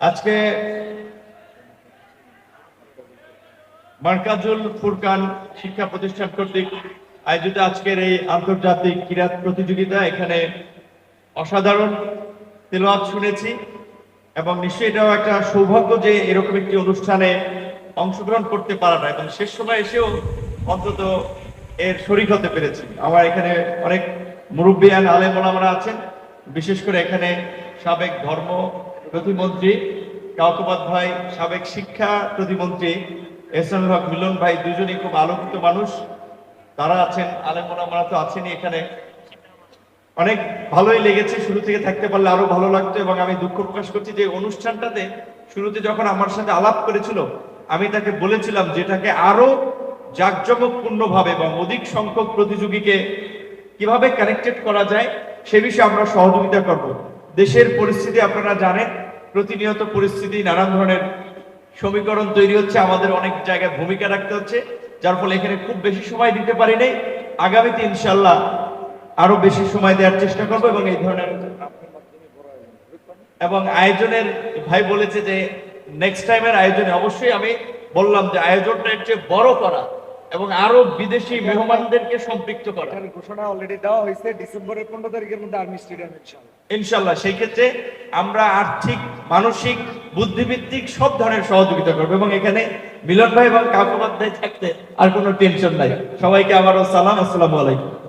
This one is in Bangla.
আজকে মার্কাজুল ফুরকান শিক্ষা প্রতিষ্ঠান কর্তৃক আয়োজিত আজকের এই আন্তর্জাতিক ক্রীড়া প্রতিযোগিতা, এখানে অসাধারণ তেলাওয়াত শুনেছি এবং নিশ্চয়ই এটাও একটা সৌভাগ্য যে এরকম একটি অনুষ্ঠানে অংশগ্রহণ করতে পারা না এবং শেষ সময় এসেও অন্তত এর শরিক হতে পেরেছি। আমার এখানে অনেক মুরব্বিয়ান আলেম ওলামারা আছেন। বিশেষ করে এখানে সাবেক ধর্ম প্রতিমন্ত্রী, কাউকবাদ ভাই, সাবেক শিক্ষা প্রতিমন্ত্রী এসএম হক মিলন ভাই দুজনেই খুব আলোকিত মানুষ। তারা আছেন আলেম ওলামারা তো আছেনই এখানে। অনেক ভালোই লেগেছে শুরু থেকে থাকতে পারলে আরও ভালো লাগতো এবং আমি দুঃখ প্রকাশ করছি যে অনুষ্ঠানটাতে শুরুতে যখন আমার সাথে আলাপ করেছিল, আমি তাকে বলেছিলাম যেটাকে আরও জাঁকজমকপূর্ণ ভাবে এবং অধিক সংখ্যক প্রতিযোগীকে কীভাবে কানেক্টেড করা যায় সে বিষয়ে আমরা সহযোগিতা করব। দেশের পরিস্থিতি আপনারা জানেন, প্রতিনিয়ত পরিস্থিতি, নানান ধরনের সমীকরণ তৈরি হচ্ছে, আমাদের অনেক জায়গায় ভূমিকা রাখতে হচ্ছে, যার ফলে এখানে খুব বেশি সময় দিতে পারি নাই। আগামীতে ইনশাল্লাহ আরও বেশি সময় দেওয়ার চেষ্টা করব এবং এই ধরনের এবং আয়োজনের, ভাই বলেছে যে নেক্সট টাইমের আয়োজনে অবশ্যই আমি বললাম যে, আয়োজনটা চেয়ে বড় করা। এবং আরও বিদেশি মেহমানদেরকে সম্পৃক্ত করা। ঘোষণা অলরেডি দেওয়া হয়েছে ডিসেম্বরের পনেরো তারিখের মধ্যে আর্মি স্টেডিয়াম ইনশাল্লাহ সেই ক্ষেত্রে আমরা আর্থিক মানসিক বুদ্ধিভিত্তিক সব ধরনের সহযোগিতা করব এবং এখানে মিলন ভাই এবং কাকুবাদ থাকতে আর কোনো টেনশন নাই। সবাইকে আবারও সালাম আসসালামু আলাইকুম।